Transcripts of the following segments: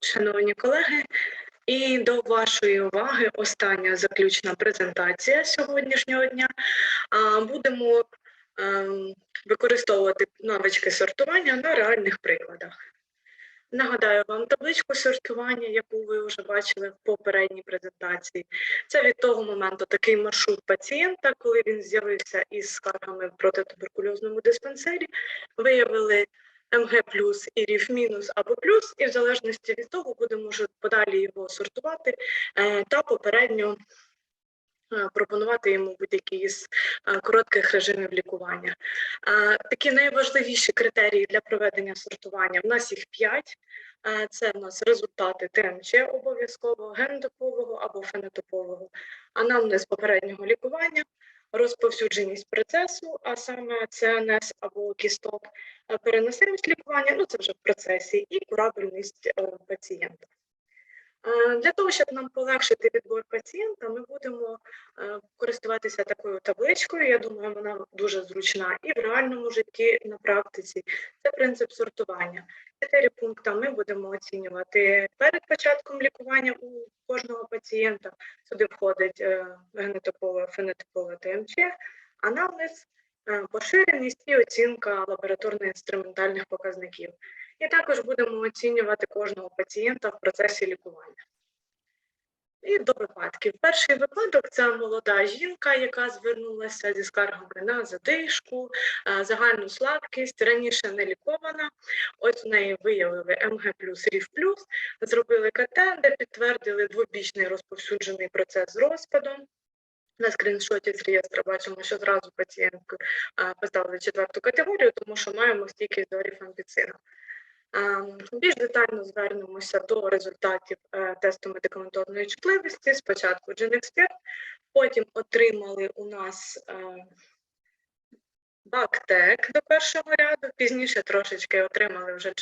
Шановні колеги, і до вашої уваги остання заключна презентація сьогоднішнього дня. Будемо ем, використовувати навички сортування на реальних прикладах. Нагадаю вам табличку сортування, яку ви вже бачили в попередній презентації. Це від того моменту такий маршрут пацієнта, коли він з'явився із скаргами в протитуберкульозному диспансері, виявили МГ плюс і РІФ мінус або плюс, і в залежності від того будемо вже подалі його сортувати е, та попередньо е, пропонувати йому будь-який із е, коротких режимів лікування. Такі найважливіші критерії для проведення сортування. В нас їх п'ять. Це в нас результати ТМЧ обов'язково, генотипового або фенотипового, анамнез попереднього лікування, розповсюдженість процесу, а саме ЦНС або кісток, е, переносимість лікування, ну це вже в процесі, і курабельність е, пацієнта. Е, Для того, щоб нам полегшити відбор пацієнта, ми будемо користуватися такою табличкою. Я думаю, вона дуже зручна і в реальному житті, на практиці. Це принцип сортування. Чотири пункти ми будемо оцінювати перед початком лікування у кожного пацієнта. Сюди входить е, фенотипова ТМЧ, анамнез, е, поширеність і оцінка лабораторно-інструментальних показників. І також будемо оцінювати кожного пацієнта в процесі лікування. І до випадків. Перший випадок це молода жінка, яка звернулася зі скаргами на задишку, е, загальну слабкість, раніше не лікована. От у неї виявили МГ плюс плюс, зробили КТ, де підтвердили двобічний розповсюджений процес з розпадом. На скріншоті з реєстру бачимо, що зразу пацієнтку е, поставили четверту категорію, тому що маємо стійкість до ріфампіцину. Більш детально звернемося до результатів е, тесту медикаментозної чутливості. Спочатку GenExpert, потім отримали у нас е, бактек до першого ряду, пізніше трошечки отримали вже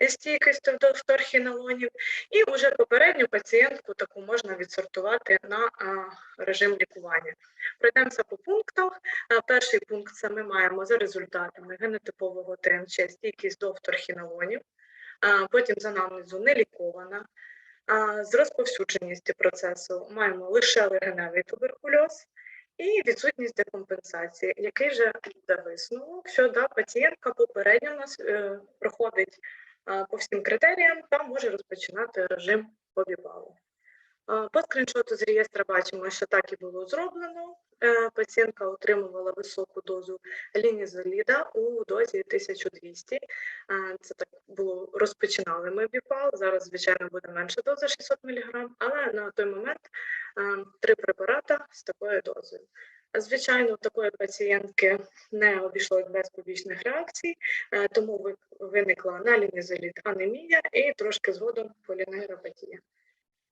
з стійкістю до фторхінолонів, і вже попередню пацієнтку таку можна відсортувати на режим лікування. Пройдемося по пунктах. Перший пункт це ми маємо за результатами генотипового ТМЧ стійкість до а потім з анамнезу не лікована. А З розповсюдженістю процесу маємо лише легеневий туберкульоз і відсутність декомпенсації, який же буде висновок, що да, пацієнтка попередньо у нас е, проходить е, по всім критеріям та може розпочинати режим побівалу. По скріншоту з реєстра бачимо, що так і було зроблено. Е, Пацієнтка отримувала високу дозу лінізоліда у дозі 1200. Е, Це так було розпочинали ми біпал. Зараз, звичайно, буде менша доза 600 мг, але на той момент е, три препарата з такою дозою. Звичайно, такої пацієнтки не обійшлось без побічних реакцій, тому виникла на лінізолід анемія і трошки згодом полінейропатія.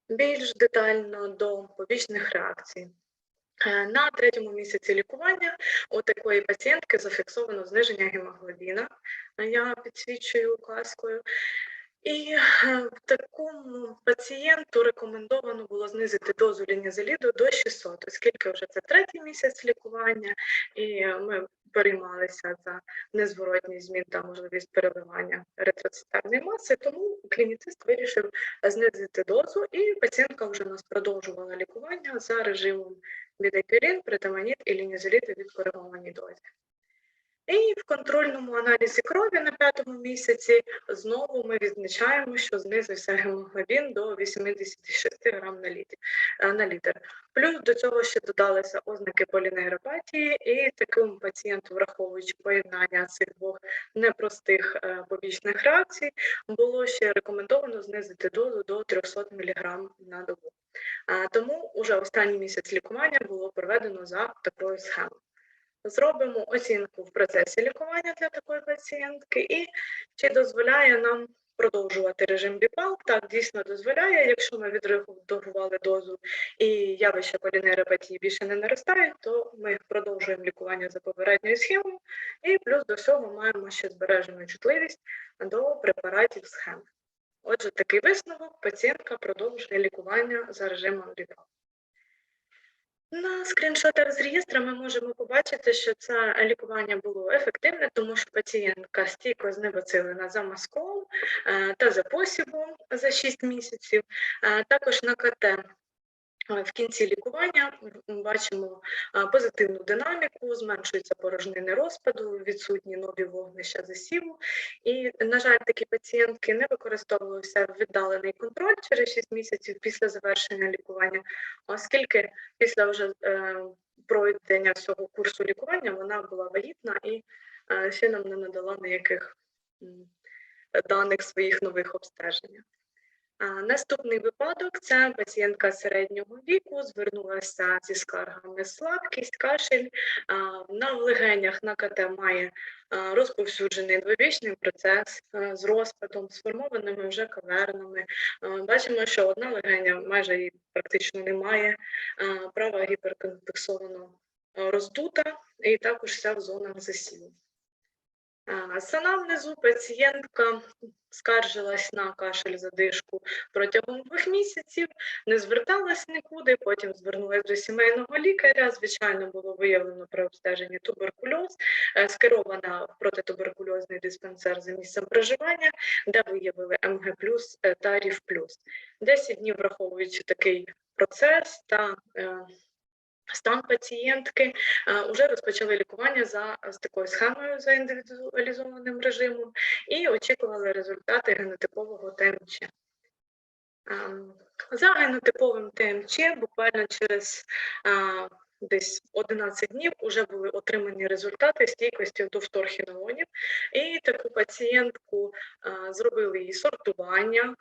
Більш детально до побічних реакцій. Е, На третьому місяці лікування у такої пацієнтки зафіксовано зниження гемоглобіна. Я підсвічую указкою. І е, такому пацієнту рекомендовано було знизити дозу лінізоліду до 600, оскільки вже це третій місяць лікування, і ми переймалися за незворотність змін та можливість переливання еритроцитарної маси, тому клініцист вирішив знизити дозу, і пацієнтка вже нас продовжувала лікування за режимом бідекерін, притаманіт і лінізоліт у відкоригованій дозі. І в контрольному аналізі крові на п'ятому місяці знову ми відзначаємо, що знизився гемоглобін до 86 грам на літр. На літр. Плюс до цього ще додалися ознаки полінейропатії, і такому пацієнту, враховуючи поєднання цих двох непростих е, побічних реакцій, було ще рекомендовано знизити дозу до 300 мг на добу. Тому уже останній місяць лікування було проведено за такою схемою. Зробимо оцінку в процесі лікування для такої пацієнтки і чи дозволяє нам продовжувати режим БІПАЛ. Так, дійсно дозволяє. Якщо ми відредагували дозу і явища полінейропатії більше не наростають, то ми продовжуємо лікування за попередньою схемою, і плюс до всього маємо ще збережену чутливість до препаратів схем. Отже, такий висновок пацієнтка продовжує лікування за режимом БІПАЛ. На скріншотах з реєстра ми можемо побачити, що це лікування було ефективне, тому що пацієнтка стійко знебоцилена за мазком е, та за посібом за 6 місяців. Е, Також на КТ в кінці лікування бачимо е, позитивну динаміку, зменшуються порожнини розпаду, відсутні нові вогнища засіву. І, на жаль, такі пацієнтки не використовувався віддалений контроль через 6 місяців після завершення лікування, оскільки після вже е, пройдення всього курсу лікування вона була вагітна і е, ще нам не надала ніяких даних своїх нових обстежень. Наступний випадок це пацієнтка середнього віку, звернулася зі скаргами слабкість, кашель. На легенях на КТ має розповсюджений двобічний процес з розпадом, сформованими вже кавернами. Бачимо, що одна легеня майже її практично немає, права гіперконвексовано роздута і також вся в зонах засіву. А, З анамнезу пацієнтка скаржилась на кашель задишку протягом двох місяців, не зверталась нікуди, потім звернулася до сімейного лікаря. Звичайно, було виявлено при обстеженні туберкульоз, е, скерована в протитуберкульозний диспансер за місцем проживання, де виявили МГ та РІФ 10 днів, враховуючи такий процес та е, стан пацієнтки, вже розпочали лікування за такою схемою за індивідуалізованим режимом і очікували результати генотипового ТМЧ. Ем, За генотиповим ТМЧ буквально через а, десь 11 днів вже були отримані результати стійкості до вторхінолонів. І таку пацієнтку а, зробили її сортування,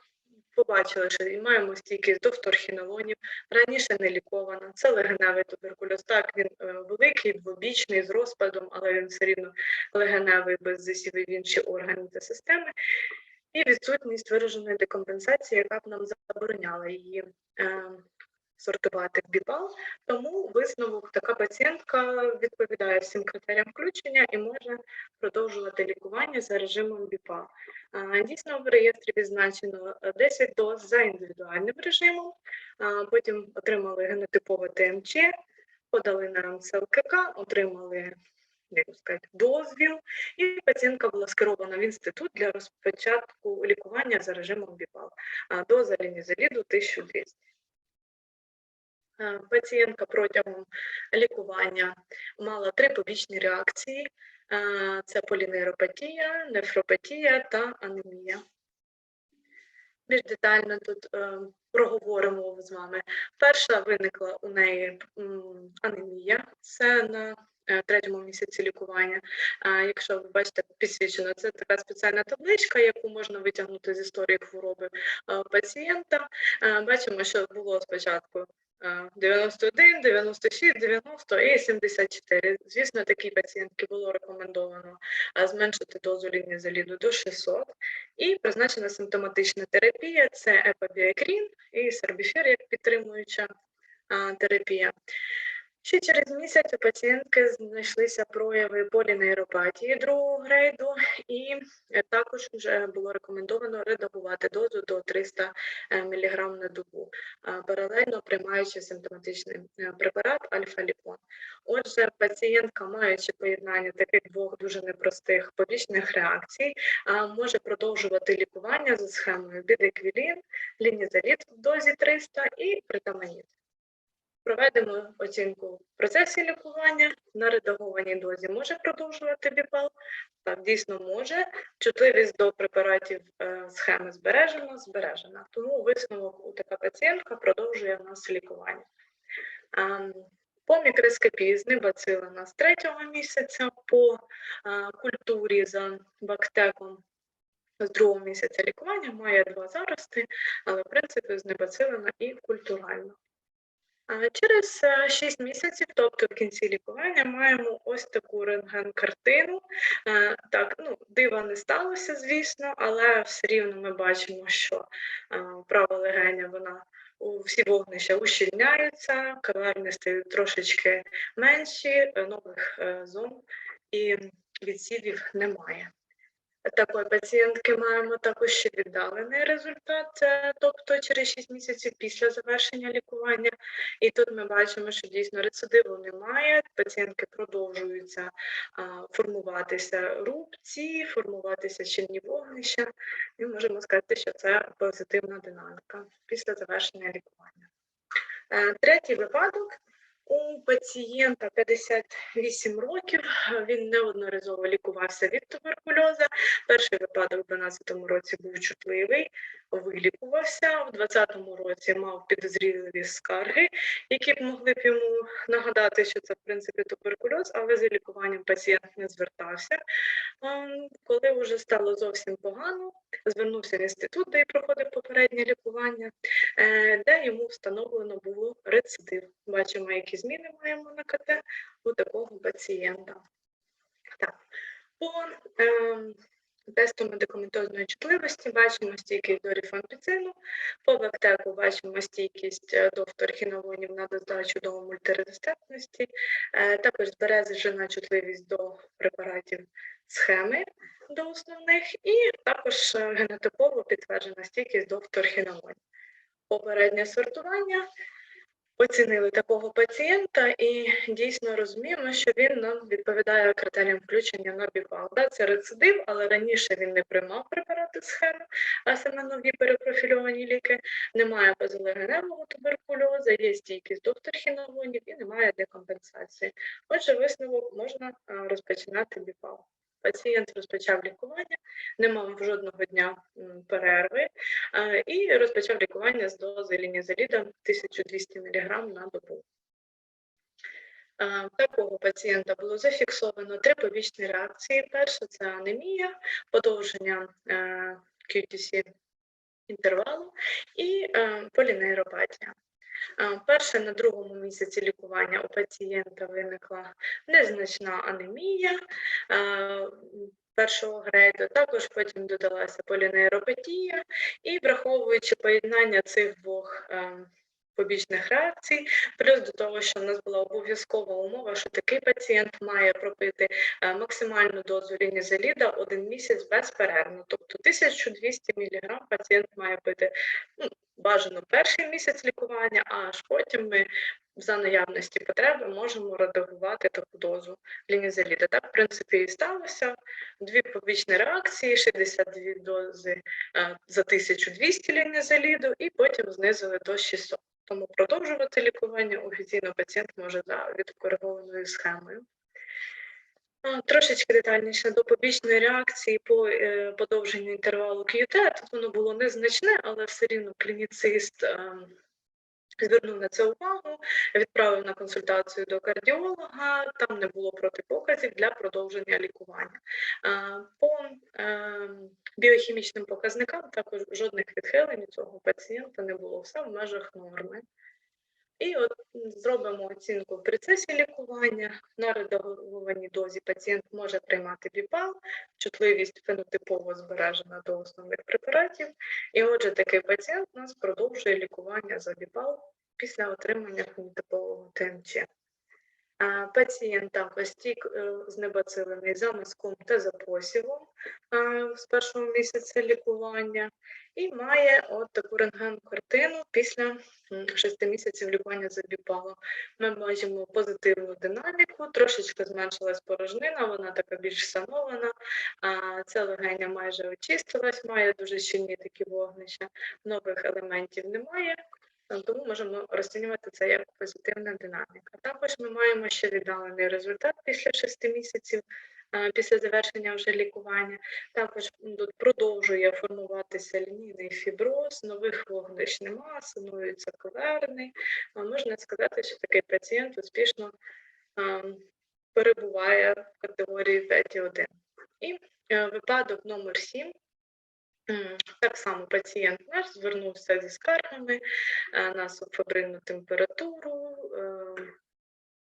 побачили, що і маємо стійкість до вторхінолонів, раніше не лікована. Це легеневий туберкульоз. Так, він е, великий, двобічний, з розпадом, але він все рівно легеневий без засівів інші органи та системи. І відсутність вираженої декомпенсації, яка б нам забороняла її е, сортувати в біпал. Тому висновок така пацієнтка відповідає всім критеріям включення і може продовжувати лікування за режимом БІПА. Дійсно, в реєстрі відзначено е, 10 доз за індивідуальним режимом, потім отримали генотипове ТМЧ, подали на МЦЛКК, отримали як сказати, дозвіл, і пацієнтка була скерована в інститут для розпочатку лікування за режимом БІПАЛ. Доза лінізоліду 1200. Е, Пацієнтка протягом лікування мала три побічні реакції: Е, це полінейропатія, нефропатія та анемія. Більш детально тут е, проговоримо з вами. Перша виникла у неї анемія, це на третьому місяці лікування. Якщо ви бачите, підсвічено, це така спеціальна табличка, яку можна витягнути з історії хвороби пацієнта. Бачимо, що було спочатку 91, 96, 90 і 74. Звісно, такій пацієнтки було рекомендовано зменшити дозу лінізоліду до 600 і призначена симптоматична терапія це епабіакрін і сербіфір як підтримуюча терапія. Ще через місяць у пацієнтки знайшлися прояви полінейропатії другого грейду, і е, також вже було рекомендовано редагувати дозу до 300 мг на добу, паралельно приймаючи симптоматичний е, препарат альфа-ліпон. Отже, пацієнтка, маючи поєднання таких двох дуже непростих побічних реакцій, може продовжувати лікування за схемою бідеквілін, лінізолід в дозі 300 і притаманіт. Проведемо оцінку в процесі лікування. На редагованій дозі може продовжувати біпал. Так, дійсно може. Чутливість до препаратів е, схеми збережена, збережена. Тому висновок у така пацієнтка продовжує в нас лікування. Ем, По мікроскопії знебацилена з третього місяця, по е, культурі за бактеком з другого місяця лікування має два зарости, але в принципі знебацилена і культурально. Через 6 місяців, тобто в кінці лікування, маємо ось таку рентген-картину. Е, Так, ну, дива не сталося, звісно, але все рівно ми бачимо, що е, права легеня вона всі вогнища ущільняються, каверни стають трошечки менші, е, нових е, зон і відсівів немає. Такої пацієнтки маємо також ще віддалений результат, тобто через 6 місяців після завершення лікування. І тут ми бачимо, що дійсно рецидиву немає, пацієнтки продовжуються а, формуватися рубці, формуватися щільні вогнища, і можемо сказати, що це позитивна динаміка після завершення лікування. Е, Третій випадок. У пацієнта 58 років, він неодноразово лікувався від туберкульоза. Перший випадок у 2012 році був чутливий, вилікувався. У 2020 році мав підозріливі скарги, які б могли б йому нагадати, що це в принципі туберкульоз, але за лікуванням пацієнт не звертався. Ем, Коли вже стало зовсім погано, звернувся в інститут, де й проходив попереднє лікування, е, де йому встановлено було рецидив. Бачимо, які зміни маємо на КТ у такого пацієнта. Так, по ем, тесту медикаментозної чутливості бачимо стійкість до рифампіцину, по бактеку бачимо стійкість е, до вторхінолонів на доздачу до мультирезистентності, е, також збережена чутливість до препаратів схеми до основних, і також е, генотипово підтверджена стійкість до вторхінолонів. Попереднє сортування оцінили такого пацієнта і дійсно розуміємо, що він нам відповідає критеріям включення на. Да, це рецидив, але раніше він не приймав препарати схеми, а саме нові перепрофільовані ліки. Немає базилогеневого туберкульозу, є стійкість до вторхінолонів і немає декомпенсації. Отже, висновок можна розпочинати біпал. Пацієнт розпочав лікування, не мав жодного дня перерви е, і розпочав лікування з дози лінізоліда 1200 мг на добу. Е, Такого пацієнта було зафіксовано три побічні реакції. Перша це анемія, подовження е, QTC інтервалу і е, полінейропатія. Е, Перше на другому місяці лікування у пацієнта виникла незначна анемія е, першого грейду, також потім додалася полінейропатія, і враховуючи поєднання цих двох е, побічних реакцій, плюс до того, що в нас була обов'язкова умова, що такий пацієнт має пропити е, максимальну дозу лінізоліда один місяць безперервно, тобто 1200 мг пацієнт має пити ну, бажано перший місяць лікування, а аж потім ми за наявності потреби можемо редагувати таку дозу лінізоліда. Так, в принципі, і сталося. Дві побічні реакції, 62 дози е, за 1200 лінізоліду, і потім знизили до 600. Тому продовжувати лікування офіційно пацієнт може за відкоригованою схемою. Трошечки детальніше до побічної реакції по е, подовженню інтервалу QT. Тут воно було незначне, але все рівно клініцист ем, звернув на це увагу, відправив на консультацію до кардіолога. Там не було протипоказів для продовження лікування. По ем, біохімічним показникам також жодних відхилень у цього пацієнта не було, все в межах норми. І от зробимо оцінку в процесі лікування. На редагованій дозі пацієнт може приймати біпал, чутливість фенотипово збережена до основних препаратів. І отже, такий пацієнт у нас продовжує лікування за біпал після отримання фенотипового ТМЧ. Пацієнт також стік е, знебацилений за мазком та посівом е, з першого місяця лікування і має от таку рентген-картину після 6 місяців лікування за біпалом. Ми бачимо позитивну динаміку, трошечки зменшилась порожнина, вона така більш санована, а ця легеня майже очистилась, має дуже щільні такі вогнища, нових елементів немає. Тому можемо розцінювати це як позитивна динаміка. Також ми маємо ще віддалений результат після 6 місяців після завершення вже лікування. Також тут продовжує формуватися лінійний фіброз, нових вогнищ нема, санується коверний. Можна сказати, що такий пацієнт успішно перебуває в категорії 5,1. І е, випадок номер 7 М, Так само пацієнт наш звернувся зі скаргами е, на субфебрильну температуру, е,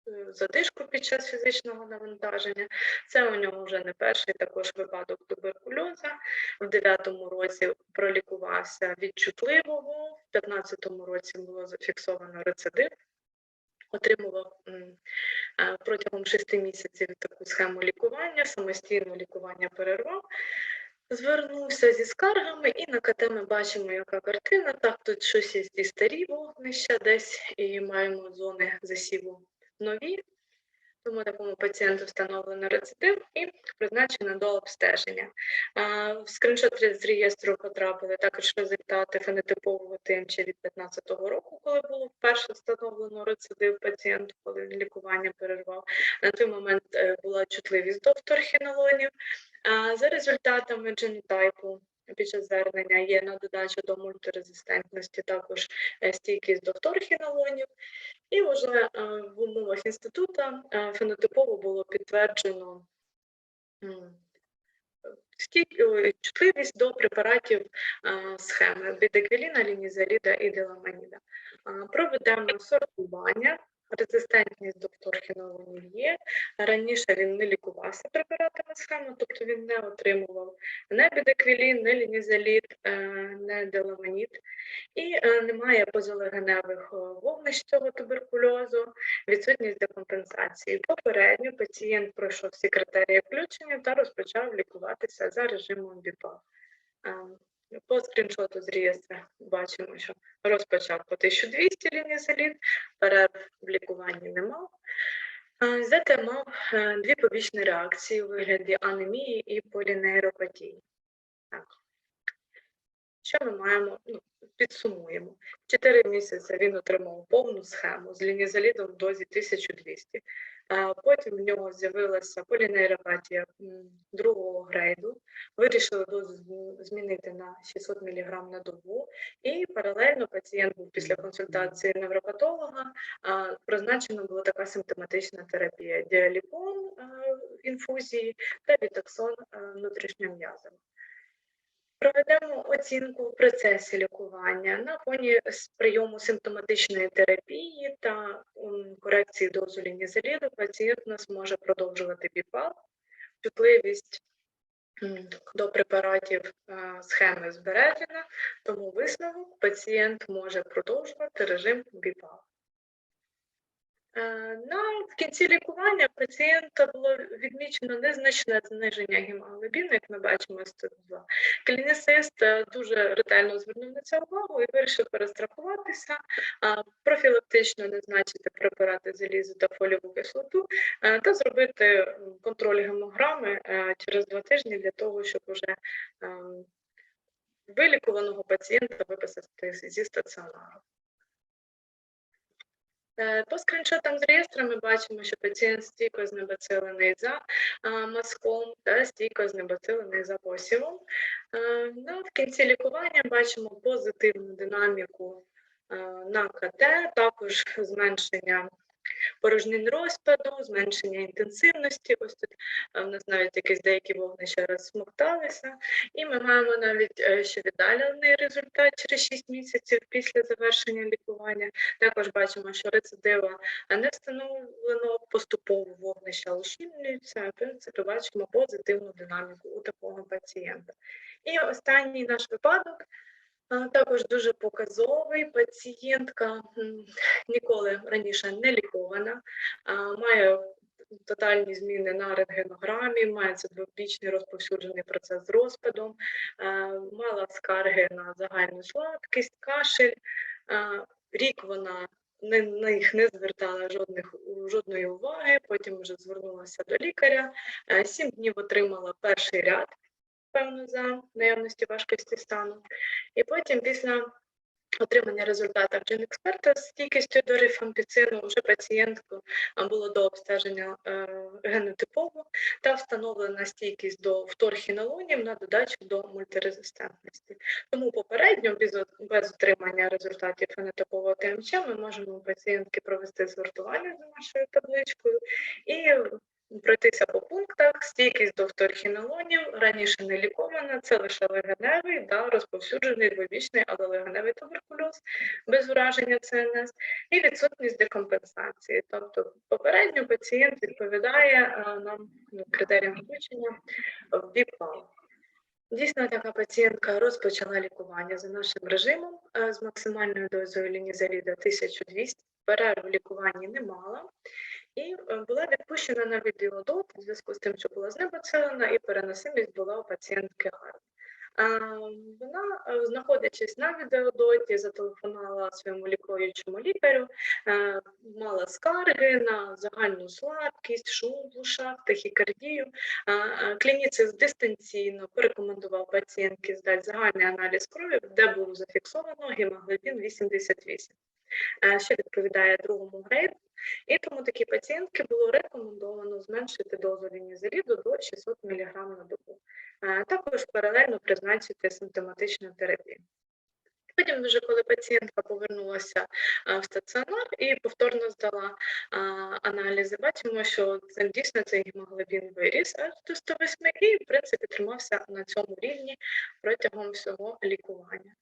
е, задишку під час фізичного навантаження. Це у нього вже не перший також випадок туберкульоза. В 9-му році пролікувався від чутливого, в 15-му році було зафіксовано рецидив. Отримував протягом 6 місяців таку схему лікування, самостійно лікування перервав. Звернувся зі скаргами, і на КТ ми бачимо, яка картина. Так, тут щось є і старі вогнища десь, і маємо зони засіву нові. Тому такому пацієнту встановлено рецидив і призначено до обстеження. В скріншот з реєстру потрапили також результати фенотипового ТМЧ від 2015 року, коли було вперше встановлено рецидив пацієнту, коли він лікування перервав. На той момент е, була чутливість до вторхінолонів. За результатами дженотайпу під час звернення є на додачу до мультирезистентності також е, стійкість до вторхінолонів. І вже е, в умовах інституту е, фенотипово було підтверджено чутливість до препаратів схеми бідеквіліна, лінізаліда і деламаніда. Проведемо сортування. Резистентність до вторхінолонів є. Раніше він не лікувався препаратами схеми, тобто він не отримував не бідеквілін, не лінізалід, е, не деламаніт. І е, немає позалегеневих е, вогнищ цього туберкульозу, відсутність декомпенсації. Попередньо пацієнт пройшов всі критерії включення та розпочав лікуватися за режимом БІПА. По скріншоту з реєстра бачимо, що розпочав по 1200 лінізалін, перерв в лікуванні не мав. Е, ЗТ мав е, дві побічні реакції у вигляді анемії і полінейропатії. Так. Що ми маємо? Ну, підсумуємо. Чотири місяці він отримав повну схему з лінізалідом в дозі 1200. Потім в нього з'явилася полінейропатія другого грейду. Вирішили дозу змінити на 600 мг на добу. І паралельно пацієнт був після консультації невропатолога. Призначена була така симптоматична терапія: діаліпон е, інфузії та вітоксон е, внутрішньом'язовий. Проведемо оцінку в процесі лікування на фоні прийому симптоматичної терапії та корекції дозу лінізаліду. Пацієнт у нас може продовжувати біпал, чутливість до препаратів е, схеми збережена, тому висновок пацієнт може продовжувати режим біпал. Е, На в кінці лікування пацієнта було відмічено незначне зниження гемоглобіну, як ми бачимо з тут 2. Клініцист е, дуже ретельно звернув на це увагу і вирішив перестрахуватися, профілактично назначити препарати залізу та фоліову кислоту е, та зробити контроль гемограми через два тижні для того, щоб уже ем, вилікуваного пацієнта виписати зі стаціонару. Е, По скріншотам з реєстру ми бачимо, що пацієнт стійко знебацилений за мазком та стійко знебацилений за посівом. Е, Ну, в кінці лікування бачимо позитивну динаміку е, на КТ, також зменшення порожнин розпаду, зменшення інтенсивності. Ось тут е, в нас навіть якісь деякі вогнища розсмокталися. І ми маємо навіть е, ще віддалений результат через 6 місяців після завершення лікування. Також бачимо, що рецидива не встановлено, поступово вогнища ущільнюються. В принципі, бачимо позитивну динаміку у такого пацієнта. І останній наш випадок. Також дуже показовий. Пацієнтка ніколи раніше не лікована, має тотальні зміни на рентгенограмі, мається двобічний розповсюджений процес з розпадом, мала скарги на загальну слабкість, кашель. Рік вона на їх не звертала жодних, жодної уваги, потім вже звернулася до лікаря. Е, Сім днів отримала перший ряд, певно, за наявності важкості стану. І потім після отримання результатів джин-експерта з стійкістю до рифампіцину вже пацієнтку було до обстеження е, генотипово та встановлена стійкість до вторхінолонів на додачу до мультирезистентності. Тому попередньо без, отримання результатів фенотипового ТМЧ ми можемо у пацієнтки провести сортування за нашою табличкою і пройтися по пунктах, стійкість до вторхінолонів, раніше не лікована, це лише легеневий, да, розповсюджений двобічний, але легеневий туберкульоз без ураження ЦНС і відсутність декомпенсації. Тобто попередньо пацієнт відповідає е, нам ну, критеріям включення в БІПАЛ. Дійсно, така пацієнтка розпочала лікування за нашим режимом е, з максимальною дозою лінізаліда 1200, перерв в лікуванні не мала. І е, була відпущена на відеодот у зв'язку з тим, що була знебоцелена, і переносимість була у пацієнтки гарна. Вона, е, знаходячись на відеодоті, зателефонувала своєму лікуючому лікарю, е, мала скарги на загальну слабкість, шум в ушах, тахікардію. Клініцист дистанційно порекомендував пацієнтки здати загальний аналіз крові, де було зафіксовано гемоглобін 88, е, що відповідає другому грейду. І тому такій пацієнтки було рекомендовано зменшити дозу лінізоліду до 600 мг на добу. Також паралельно призначити симптоматичну терапію. Потім, вже коли пацієнтка повернулася в стаціонар і повторно здала аналізи, бачимо, що це дійсно цей гемоглобін виріс аж до 108 і, в принципі, тримався на цьому рівні протягом всього лікування.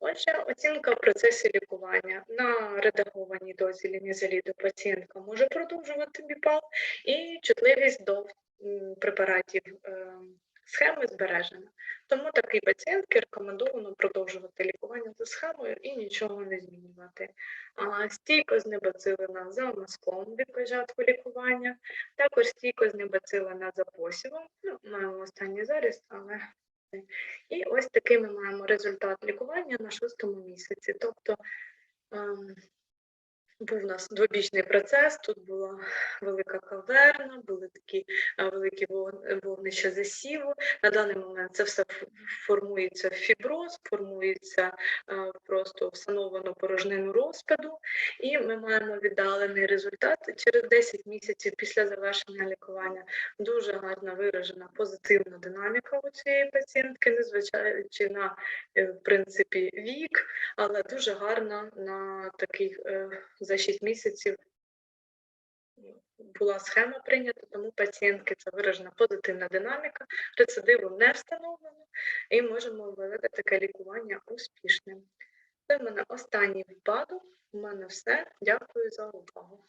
Отже, оцінка в процесі лікування на редагованій дозі лінізоліду пацієнтка може продовжувати біпал і чутливість до препаратів е, схеми збережена. Тому такій пацієнтці рекомендовано продовжувати лікування за схемою і нічого не змінювати. А, стійко знебацилена за мазком від початку лікування, також стійко знебацилена за посівом. Ну, маємо останній заріз, але і ось такий ми маємо результат лікування на шостому місяці. Тобто ем, був у нас двобічний процес, тут була велика каверна, були такі е, великі вогн- вогнища засіву. На даний момент це все формується фіброз, формується е, просто встановлено порожнину розпаду, і ми маємо віддалений результат через 10 місяців після завершення лікування. Дуже гарна виражена позитивна динаміка у цієї пацієнтки, незважаючи на е, в принципі вік, але дуже гарна на таких е, за 6 місяців була схема прийнята, тому пацієнтки це виражена позитивна динаміка, рецидиву не встановлено, і можемо вважати таке лікування успішним. Це в мене останній випадок. У мене все. Дякую за увагу.